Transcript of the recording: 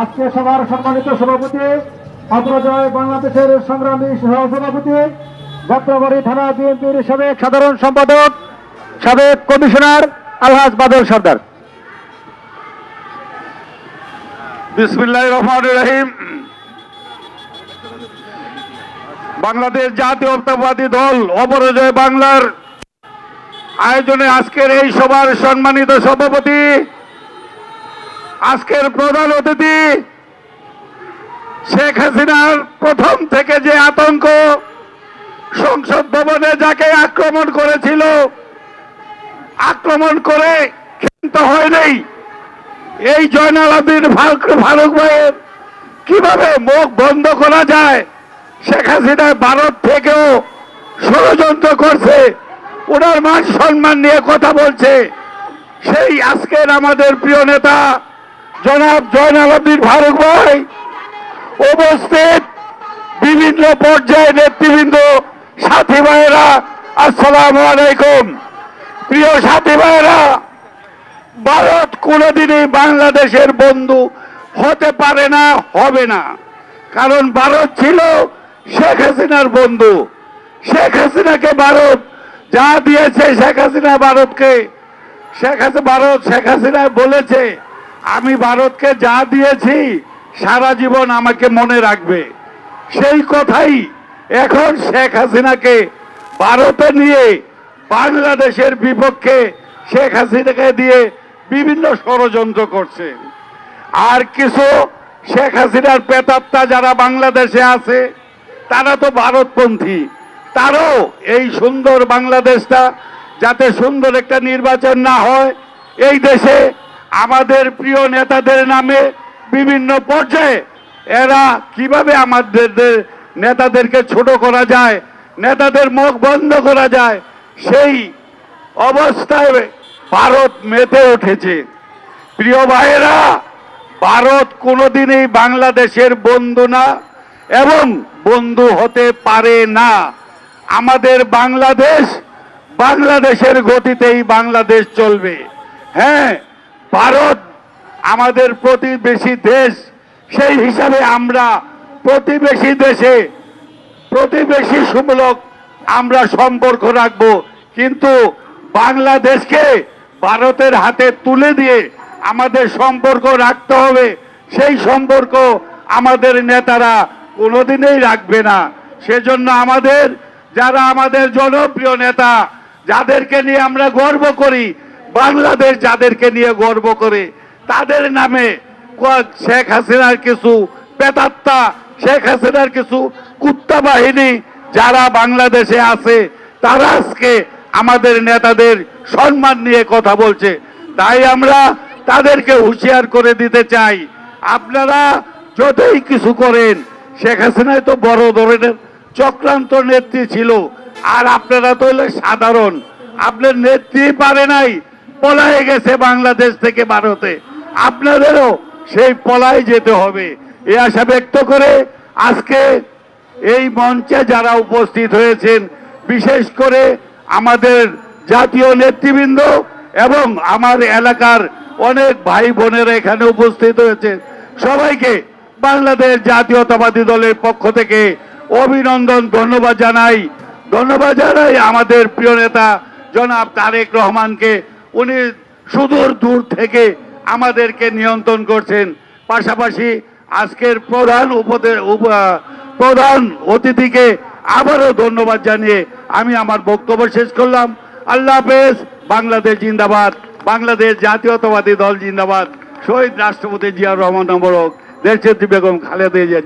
আজকে সবার সম্মানিত সভাপতি অপরাজয় বাংলাদেশের সংগ্রামী সহসভাপতি যাত্রাবাড়ি থানা বিএনপির সাবেক সাধারণ সম্পাদক, সাবেক কমিশনার আলহাজ বাদল সর্দার। বিসমিল্লাহ রহমান রহিম। বাংলাদেশ জাতীয়তাবাদী দল অপরাজয় বাংলার আয়োজনে আজকের এই সভার সম্মানিত সভাপতি আজকের প্রধান অতিথি শেখ হাসিনার প্রথম থেকে যে আতঙ্ক সংসদ ভবনে যাকে আক্রমণ করেছিল, আক্রমণ করে ক্ষান্ত হয়নি এই জয়নাল আবির ফারুক ভাইয়ের কীভাবে মুখ বন্ধ করা যায়? শেখ হাসিনা ভারত থেকেও ষড়যন্ত্র করছে। ওনার মান সম্মান নিয়ে কথা বলছে। সেই আজকের আমাদের প্রিয় নেতা জনাব জয়নাল আবির ফারুক ভাই উপস্থিত বিভিন্ন পর্যায়ে নেতৃবৃন্দ, সাথী ভাইয়েরা, আসসালাম আলাইকুম। প্রিয় সাথী ভাইয়েরা, ভারত কোনোদিনই বাংলাদেশের বন্ধু হতে পারে না, হবে না। কারণ ভারত ছিল শেখ হাসিনার বন্ধু। শেখ হাসিনাকে ভারত যা দিয়েছে, শেখ হাসিনা ভারতকে, শেখ হাসিনা ভারত শেখ হাসিনা বলেছে আমি ভারতকে যা দিয়েছি, সারা জীবন আমাকে মনে রাখবে। সেই কথাই এখন শেখ হাসিনাকে ভারতে নিয়ে, বাংলাদেশের বিপক্ষে শেখ হাসিনাকে দিয়ে বিভিন্ন ষড়যন্ত্র করছে। আর কিছু শেখ হাসিনার পেতাত্তা যারা বাংলাদেশে আছে, তারা তো ভারতপন্থী। তারও এই সুন্দর বাংলাদেশটা যাতে সুন্দর একটা নির্বাচন না হয়, এই দেশে আমাদের প্রিয় নেতাদের নামে বিভিন্ন পর্যায়ে এরা কীভাবে আমাদের নেতাদেরকে ছোট করা যায়, নেতাদের মুখ বন্ধ করা যায়, সেই অবস্থায় ভারত মেতে উঠেছে। প্রিয় ভাইয়েরা, ভারত কোনোদিনই বাংলাদেশের বন্ধু না এবং বন্ধু হতে পারে না। আমাদের বাংলাদেশ বাংলাদেশের গতিতেই বাংলাদেশ চলবে। হ্যাঁ ভারত আমাদের প্রতিবেশী দেশ। সেই হিসাবে আমরা প্রতিবেশী দেশে প্রতিবেশী সুমূলক আমরা সম্পর্ক রাখব। কিন্তু বাংলাদেশকে ভারতের হাতে তুলে দিয়ে আমাদের সম্পর্ক রাখতে হবে। সেই সম্পর্ক আমাদের নেতারা কোনোদিনই রাখবে না। সেজন্য আমাদের, যারা আমাদের জনপ্রিয় নেতা, যাদেরকে নিয়ে আমরা গর্ব করি বাংলাদেশ যাদেরকে নিয়ে গর্ব করে, তাদের নামে শেখ হাসিনার কিছু পেতাত্তা শেখ হাসিনার কিছু কুত্তা বাহিনী যারা বাংলাদেশে আছে, তারা আজকে আমাদের নেতাদের সম্মান নিয়ে কথা বলছে। তাই আমরা তাদেরকে হুঁশিয়ার করে দিতে চাই। আপনারা যতই কিছু করেন, শেখ হাসিনায় তো বড় ধরনের চক্রান্ত নেত্রী ছিল। আর আপনারা তো সাধারণ। আপনার নেত্রী পারে নাই পলায়ে গেছে বাংলাদেশ থেকে ভারতে। আপনাদেরও সেই পলায় যেতে হবে। এ আশা ব্যক্ত করে আজকে এই মঞ্চে যারা উপস্থিত হয়েছেন, বিশেষ করে আমাদের জাতীয় নেতৃবৃন্দ এবং আমার এলাকার অনেক ভাই বোনেরা এখানে উপস্থিত হয়েছে সবাইকে বাংলাদেশ জাতীয়তাবাদী দলের পক্ষ থেকে অভিনন্দন, ধন্যবাদ জানাই। ধন্যবাদ জানাই আমাদের প্রিয় নেতা জনাব তারেক রহমানকে। উনি সুদূর দূর থেকে আমাদেরকে নিয়ন্ত্রণ করছেন। পাশাপাশি আজকের প্রধান উপদে উপ- প্রধান অতিথিকে আবারও ধন্যবাদ জানিয়ে আমি আমার বক্তব্য শেষ করলাম। আল্লাহ হাফেজ, বাংলাদেশ জিন্দাবাদ, বাংলাদেশ জাতীয়তাবাদী দল জিন্দাবাদ, শহীদ রাষ্ট্রপতি জিয়াউর রহমান, নম্বরক, দেশনেত্রী বেগম খালেদা জিয়া